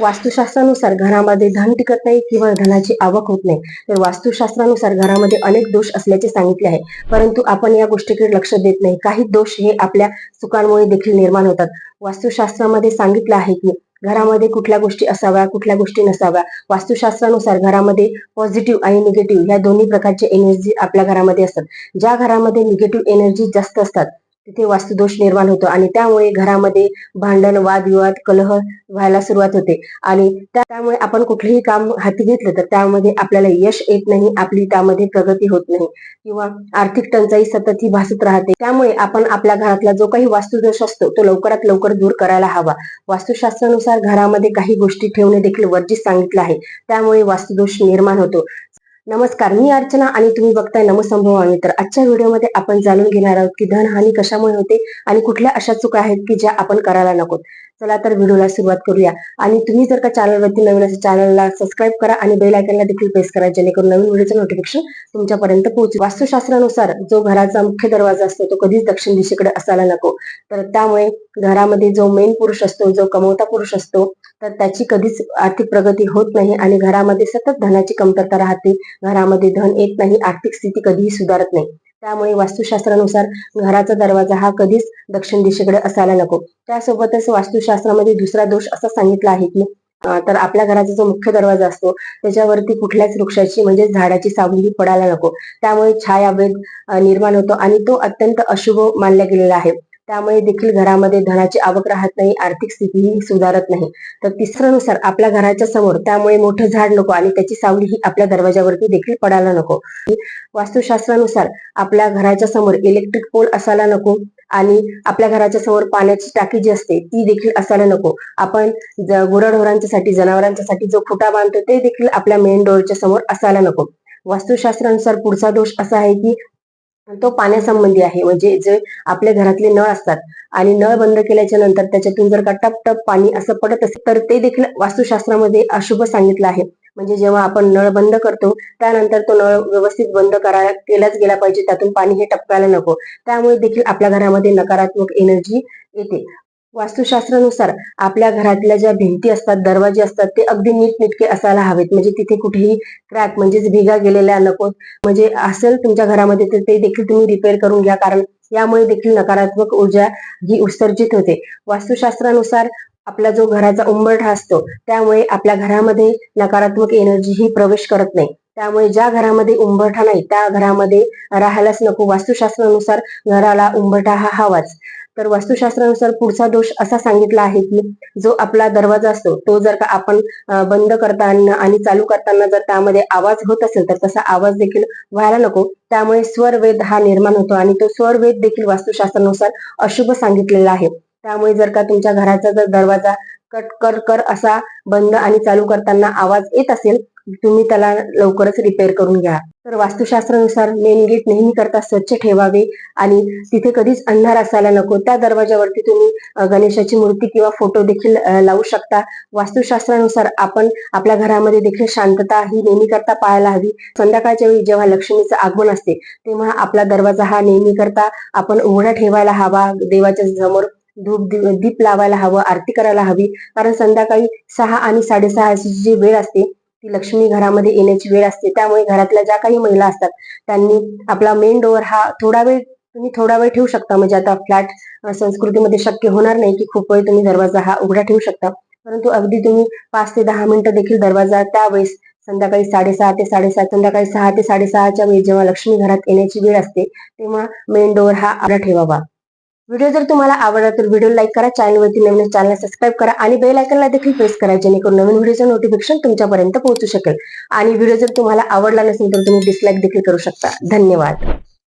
वास्तुशास्त्रानुसार घरामध्ये धन टिकत नाही किंवा धनाची आवक होत नाही. तर वास्तुशास्त्रानुसार घरामध्ये अनेक दोष असल्याचे सांगितले आहे. परंतु आपण या गोष्टीकडे लक्ष देत नाही. काही दोष हे आपल्या चुकांमुळे देखील निर्माण होतात. वास्तुशास्त्रामध्ये सांगितलं आहे की घरामध्ये कुठल्या गोष्टी असाव्या कुठल्या गोष्टी नसाव्या. वास्तुशास्त्रानुसार घरामध्ये पॉझिटिव्ह आणि निगेटिव्ह या दोन्ही प्रकारचे एनर्जी आपल्या घरामध्ये असतात. ज्या घरामध्ये निगेटिव्ह एनर्जी जास्त असतात तिथे वास्तुदोष निर्माण होतो आणि त्यामुळे घरामध्ये भांडण वादविवाद कलह व्हायला सुरुवात होते. आणि त्यामुळे आपण कुठलंही काम हाती घेतलं तर त्यामध्ये आपल्याला यश येत नाही आपली त्यामध्ये प्रगती होत नाही. किंवा आर्थिक टंचाई सतत ही भासत राहते. त्यामुळे आपण आपल्या घरातला जो काही वास्तुदोष असतो तो लवकरात लवकर दूर करायला हवा. वास्तुशास्त्रानुसार घरामध्ये काही गोष्टी ठेवणे देखील वर्जित सांगितलं आहे. त्यामुळे वास्तुदोष निर्माण होतो. नमस्कार मी अर्चना आणि तुम्ही बघताय नमसंभव आणि तर आजच्या व्हिडिओमध्ये आपण जाणून घेणार आहोत की धनहानी कशामुळे होते आणि कुठल्या अशा चुका आहेत की ज्या आपण करायला नकोत. चला तर व्हिडिओला सुरुवात करूया. आणि तुम्ही जर का चॅनलवरती नवीन असेल चॅनलला सबस्क्राईब करा आणि बेल आयकनला देखील प्रेस करा जेणेकरून नवीन व्हिडिओचं नोटिफिकेशन तुमच्यापर्यंत पोहोचू वास्तुशास्त्रानुसार जो घराचा मुख्य दरवाजा असतो तो कधीच दक्षिण दिशेकडे असायला नको. तर त्यामुळे घरामध्ये जो मेन पुरुष असतो जो कमवता पुरुष असतो तर त्याची कधीच आर्थिक प्रगती होत नाही आणि घरामध्ये सतत धनाची कमतरता राहते. घरामध्ये धन येत नाही आर्थिक स्थिती कधीही सुधारत नाही. त्यामुळे वास्तुशास्त्रानुसार घराचा दरवाजा हा कधीच दक्षिण दिशेकडे असायला नको. त्यासोबतच वास्तुशास्त्रामध्ये दुसरा दोष असा सांगितला आहे की तर आपल्या घराचा जो मुख्य दरवाजा असतो त्याच्यावरती कुठल्याच वृक्षाची म्हणजे झाडाची सावली पडायला नको. त्यामुळे छाया वेग निर्माण होतो आणि तो अत्यंत अशुभ मानला गेलेला आहे. त्यामुळे देखील घरामध्ये धनाची आवक राहत नाही आर्थिक स्थितीही सुधारत नाही. तर तिसऱ्यानुसार आपल्या घराच्या समोर त्यामुळे मोठं झाड नको आणि त्याची सावली ही आपल्या दरवाजावरती देखील पडायला नको. वास्तुशास्त्रानुसार आपल्या घराच्या समोर इलेक्ट्रिक पोल असायला नको आणि आपल्या घराच्या समोर पाण्याची टाकी जी असते ती देखील असायला नको. आपण गुराढोरांच्यासाठी जनावरांच्यासाठी जो खुटा बांधतो ते देखील आपल्या मेन डोअरच्या समोर असायला नको. वास्तुशास्त्रानुसार पुढचा दोष असा आहे की तो पाण्यासंबंधी आहे. म्हणजे जे आपल्या घरातले नळ असतात आणि नळ बंद केल्याच्यानंतर त्याच्यातून जर का टप टप पाणी असं पडत असेल तर ते देखील वास्तुशास्त्रामध्ये अशुभ सांगितलं आहे. म्हणजे जेव्हा आपण नळ बंद करतो त्यानंतर तो नळ व्यवस्थित बंद करायला केलाच गेला पाहिजे त्यातून पाणी हे टपकायला नको. त्यामुळे देखील आपल्या घरामध्ये नकारात्मक एनर्जी येते. वास्तुशास्त्रानुसार आपल्या घरातल्या ज्या भिंती असतात दरवाजे असतात ते अगदी नीटनेटके असायला हवेत. म्हणजे तिथे कुठेही क्रॅक म्हणजेच भिगा गेलेल्या नकोत. म्हणजे असेल तुमच्या घरामध्ये तर ते देखील तुम्ही रिपेअर करून घ्या कारण यामुळे देखील नकारात्मक ऊर्जा ही उत्सर्जित होते. वास्तुशास्त्रानुसार आपला जो घराचा उंबरठा असतो त्यामुळे आपल्या घरामध्ये नकारात्मक एनर्जी ही प्रवेश करत नाही. त्यामुळे ज्या घरामध्ये उंबरठा नाही त्या घरामध्ये राहायलाच नको. वास्तुशास्त्रानुसार घराला उंबरठा हा हवाच. तर वास्तुशास्त्रानुसार पुढचा दोष असा सांगितला आहे की जो आपला दरवाजा असतो तो जर का आपण बंद करताना आणि चालू करताना जर त्यामध्ये आवाज होत असेल तर तसा आवाज देखील व्हायला नको. त्यामुळे स्वरवेद हा निर्माण होतो आणि तो स्वरवेद देखील वास्तुशास्त्रानुसार अशुभ सांगितलेला आहे. त्यामुळे जर का तुमच्या घराचा जर दरवाजा कट कर कर असा बंद आणि चालू करताना आवाज येत असेल तुम्ही त्याला लवकरच रिपेअर करून घ्या. तर वास्तुशास्त्रानुसार मेन गेट नेहमी करता स्वच्छ ठेवावे आणि तिथे कधीच अंधार असायला नको. त्या दरवाजावरती तुम्ही गणेशाची मूर्ती किंवा फोटो देखील लावू शकता. वास्तुशास्त्रानुसार आपण आपल्या घरामध्ये देखील शांतता ही नेहमी करता पाहायला हवी. संध्याकाळच्या वेळी जेव्हा लक्ष्मीचं आगमन असते तेव्हा आपला दरवाजा हा नेहमी करता आपण उघडा ठेवायला हवा. देवाच्या समोर धूप दीप लावायला हवं आरती करायला हवी. कारण संध्याकाळी सहा आणि साडेसहाची जी वेळ असते ती लक्ष्मी घरामध्ये येण्याची वेळ असते. त्यामुळे घरातल्या ज्या काही महिला असतात त्यांनी आपला मेन डोअर हा थोडा वेळ तुम्ही थोडा वेळ ठेवू शकता. म्हणजे आता फ्लॅट संस्कृतीमध्ये शक्य होणार नाही की खूप वेळ तुम्ही दरवाजा हा उघडा ठेवू शकता. परंतु अगदी तुम्ही पाच ते दहा मिनिटं देखील दरवाजा त्यावेळेस संध्याकाळी साडेसहा ते साडेसात संध्याकाळी सहा ते साडेसहाच्या वेळी जेव्हा लक्ष्मी घरात येण्याची वेळ असते तेव्हा मेन डोअर हा आडा ठेवावा. व्हिडिओ जर तुम्हाला आवडला तर व्हिडिओ लाईक करा चॅनलवरती नवीन चॅनल सबस्क्राईब करा आणि बेल आयकनला देखील प्रेस करा जेणेकरून नवीन व्हिडिओचं नोटिफिकेशन तुमच्यापर्यंत पोहोचू शकेल. आणि व्हिडिओ जर तुम्हाला आवडला नसेल तर तुम्ही डिसलाईक देखील करू शकता. धन्यवाद.